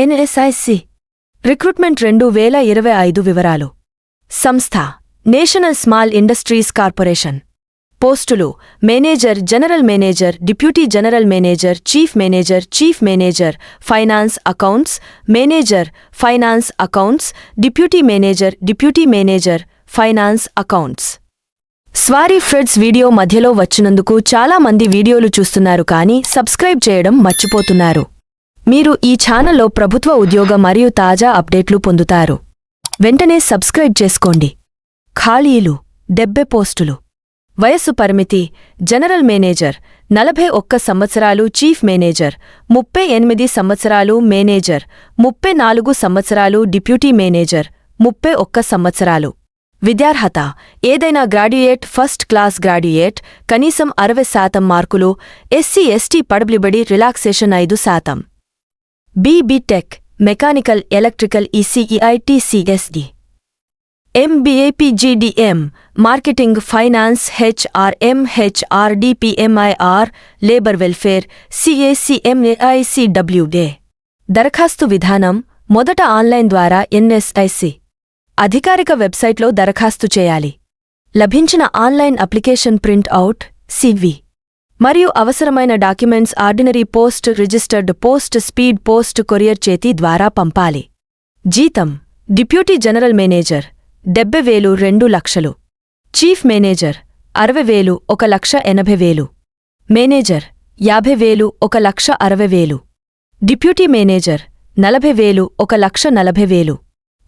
NSIC. Recruitment రెండు వేల ఇరవై ఐదు వివరాలు. సంస్థ నేషనల్ స్మాల్ ఇండస్ట్రీస్ కార్పొరేషన్. పోస్టులు manager general manager deputy general manager chief manager chief manager finance accounts manager finance accounts deputy manager deputy manager finance accounts. Sorry friends video మధ్యలో వచ్చినందుకు చాలా మంది వీడియోలు చూస్తున్నారు కానీ సబ్స్క్రైబ్ చేయడం మర్చిపోతున్నారు. మీరు ఈ ఛానల్లో ప్రభుత్వ ఉద్యోగ మరియు తాజా అప్డేట్లు పొందుతారు. వెంటనే సబ్స్క్రైబ్ చేసుకోండి. ఖాళీలు డెబ్బె పోస్టులు. వయస్సు పరిమితి జనరల్ మేనేజర్ నలభై ఒక్క సంవత్సరాలు చీఫ్ మేనేజర్ ముప్పై ఎనిమిది సంవత్సరాలు మేనేజర్ ముప్పై నాలుగు సంవత్సరాలు డిప్యూటీ మేనేజర్ ముప్పై ఒక్క సంవత్సరాలు. విద్యార్హత ఏదైనా గ్రాడ్యుయేట్ ఫస్ట్ క్లాస్ గ్రాడ్యుయేట్ కనీసం అరవై శాతం మార్కులు ఎస్సీ ఎస్టీ పడబ్లిబడి రిలాక్సేషన్ ఐదు శాతం. BE BTech mechanical electrical ECE IT CSD MBA PGDM marketing finance HRM HRD PM IR labour welfare CA CMA ICWA దరఖాస్తు విధానం మొదట ఆన్లైన్ ద్వారా ఎన్ఎస్ఐసి అధికారిక వెబ్సైట్లో దరఖాస్తు చేయాలి. లభించిన online application print out CV మరియు అవసరమైన documents ordinary post registered post speed post courier చేతి ద్వారా పంపాలి. జీతం డిప్యూటీ జనరల్ మేనేజర్ డెబ్బై వేలు రెండు లక్షలు. చీఫ్ మేనేజర్ అరవై వేలు ఒక లక్ష ఎనభై వేలు మేనేజర్ యాభై వేలు ఒక లక్ష అరవై వేలు డిప్యూటీ మేనేజర్ నలభై వేలు ఒక లక్ష నలభై వేలు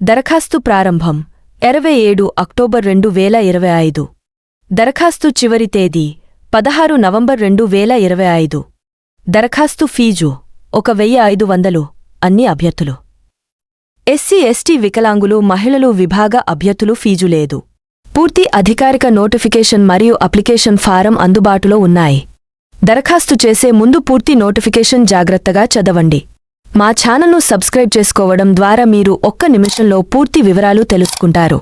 దరఖాస్తు ప్రారంభం ఇరవై ఏడు అక్టోబర్ రెండు వేల ఇరవై ఐదు. దరఖాస్తు చివరి తేదీ పదహారు నవంబర్ రెండు వేల ఇరవై ఐదు. దరఖాస్తు ఫీజు ఒక వెయ్యి ఐదు వందలు అన్ని అభ్యర్థులు. ఎస్సీ ఎస్టీ వికలాంగులు మహిళలు విభాగ అభ్యర్థులు ఫీజు లేదు. పూర్తి అధికారిక నోటిఫికేషన్ మరియు అప్లికేషన్ ఫారం అందుబాటులో ఉన్నాయి. దరఖాస్తు చేసే ముందు పూర్తి నోటిఫికేషన్ జాగ్రత్తగా చదవండి. మా ఛానల్ను సబ్స్క్రైబ్ చేసుకోవడం ద్వారా మీరు ఒక్క నిమిషంలో పూర్తి వివరాలు తెలుసుకుంటారు.